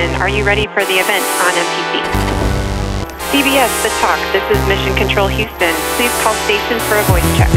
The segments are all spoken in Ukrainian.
Are you ready for the event on MPC? CBS, The Talk. This is Mission Control Houston. Please call station for a voice check.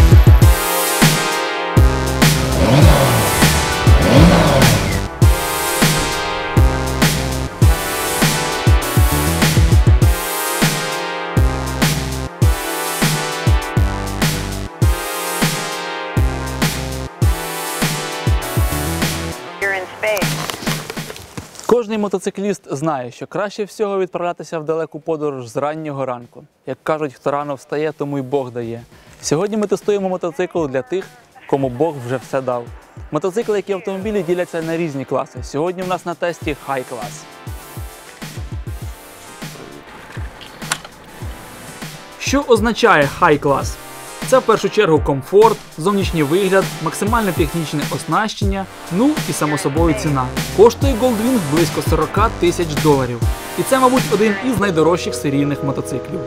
Кожний мотоцикліст знає, що краще всього відправлятися в далеку подорож з раннього ранку. Як кажуть, хто рано встає, тому й Бог дає. Сьогодні ми тестуємо мотоцикл для тих, кому Бог вже все дав. Мотоцикли, як і автомобілі, діляться на різні класи. Сьогодні в нас на тесті High Class. Що означає High Class? Це в першу чергу комфорт, зовнішній вигляд, максимальне технічне оснащення, ну і само собою ціна. Коштує Goldwing близько 40 тисяч доларів. І це, мабуть, один із найдорожчих серійних мотоциклів.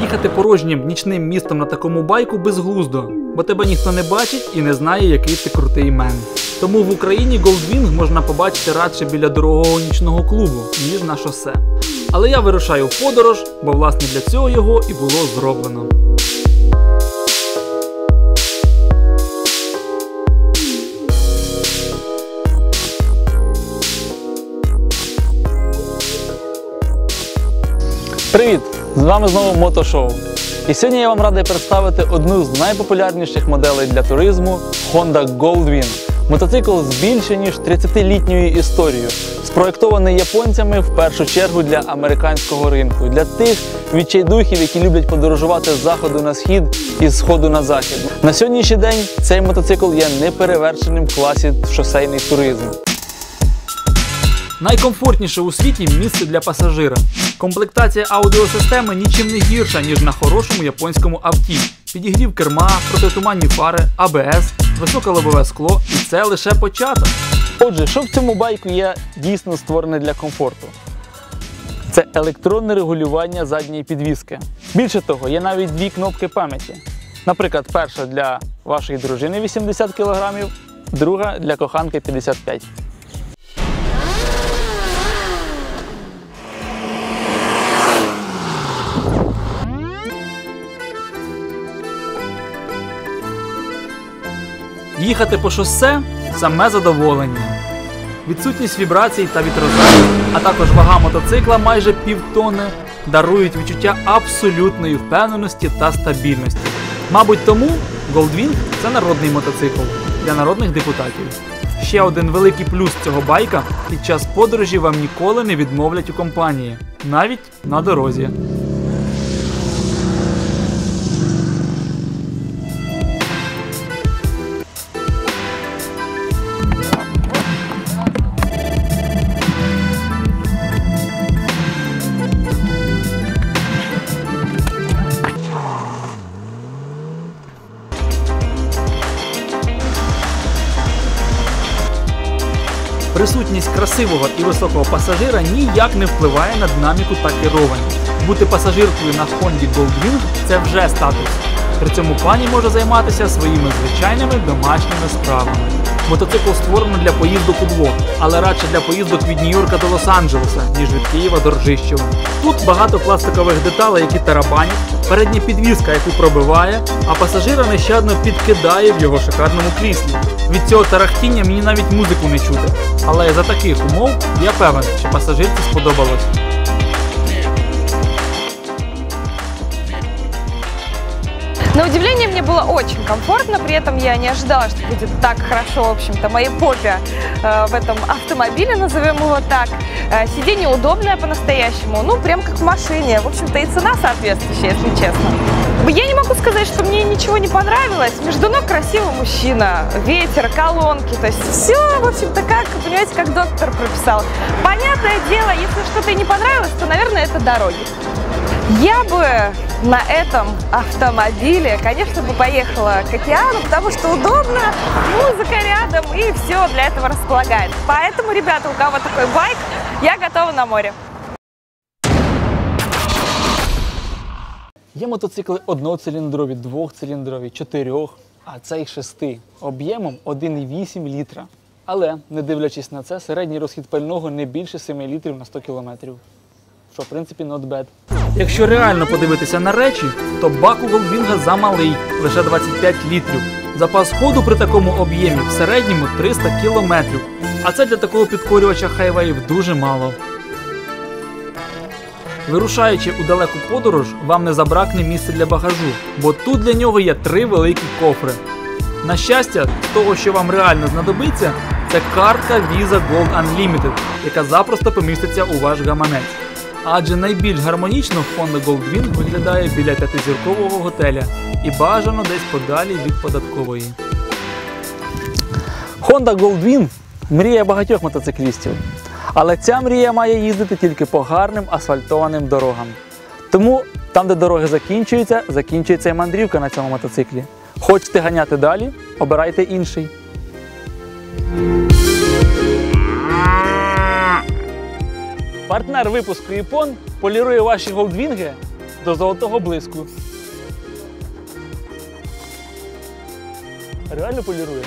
Їхати порожнім нічним містом на такому байку безглуздо, бо тебе ніхто не бачить і не знає, який ти крутий мен. Тому в Україні Goldwing можна побачити радше біля дорогого нічного клубу, ніж на шосе. Але я вирушаю в подорож, бо власне для цього його і було зроблено. Привіт! З вами знову Мотошоу. І сьогодні я вам радий представити одну з найпопулярніших моделей для туризму Honda Goldwing. Мотоцикл з більше ніж 30-літньою історією, спроєктований японцями в першу чергу для американського ринку, для тих відчайдухів, які люблять подорожувати з заходу на схід і з сходу на захід. На сьогоднішній день цей мотоцикл є неперевершеним в класі шосейний туризм. Найкомфортніше у світі місце для пасажира. Комплектація аудіосистеми нічим не гірша, ніж на хорошому японському авті. Підігрів керма, протитуманні фари, АБС, високе лобове скло і це лише початок. Отже, що в цьому байку є дійсно створене для комфорту? Це електронне регулювання задньої підвіски. Більше того, є навіть дві кнопки пам'яті. Наприклад, перша для вашої дружини 80 кг, друга для коханки 55 Їхати по шосе саме задоволення. Відсутність вібрацій та вітрозахисту, а також вага мотоцикла майже півтони дарують відчуття абсолютної впевненості та стабільності. Мабуть, тому Goldwing – це народний мотоцикл для народних депутатів. Ще один великий плюс цього байка під час подорожі вам ніколи не відмовлять у компанії, навіть на дорозі. Присутність красивого і високого пасажира ніяк не впливає на динаміку та керованість. Бути пасажиркою на Honda Goldwing – це вже статус. При цьому пані може займатися своїми звичайними домашніми справами. Мотоцикл створено для поїздок у двох, але радше для поїздок від Нью-Йорка до Лос-Анджелеса, ніж від Києва до Ржищева. Тут багато пластикових деталей, які тарабанять, передня підвізка, яку пробиває, а пасажира нещадно підкидає в його шикарному кріслі. Від цього тарахтіння мені навіть музику не чути. Але за таких умов я певен, що пасажирці сподобалось. На удивление мне было очень комфортно, при этом я не ожидала, что будет так хорошо, в общем-то, моей попе э, в этом автомобиле, назовем его так. Э, сиденье удобное по-настоящему, ну, прям как в машине, в общем-то, и цена соответствующая, если честно. Я не могу сказать, что мне ничего не понравилось. Между ног красивый мужчина, ветер, колонки, то есть все, в общем-то, как, понимаете, как доктор прописал. Понятное дело, если что-то и не понравилось, то, наверное, это дороги. Я бы на этом автомобиле, конечно, бы поехала к океану, потому что удобно, музыка рядом и все для этого располагает. Поэтому, ребята, у кого такой байк, я готова на море. Є мотоцикли одноциліндрові, двохциліндрові, чотирьох, а цей шести об'ємом 1,8 літра. Але, не дивлячись на це, середній розхід пального не більше 7 літрів на 100 кілометрів. Що, в принципі, not bad. Якщо реально подивитися на речі, то бак у Голдвінга замалий, лише 25 літрів. Запас ходу при такому об'ємі в середньому 300 кілометрів. А це для такого підкорювача хайвеїв дуже мало. Вирушаючи у далеку подорож, вам не забракне місця для багажу, бо тут для нього є три великі кофри. На щастя, того, що вам реально знадобиться, це картка Visa Gold Unlimited, яка запросто поміститься у ваш гаманець. Адже найбільш гармонічно Honda Goldwing виглядає біля п'ятизіркового готеля і бажано десь подалі від податкової. Honda Goldwing – мрія багатьох мотоциклістів. Але ця мрія має їздити тільки по гарним асфальтованим дорогам. Тому там, де дороги закінчуються, закінчується і мандрівка на цьому мотоциклі. Хочете ганяти далі? Обирайте інший. Партнер випуску Іпон полірує ваші голдвінги до золотого блиску. Реально полірує.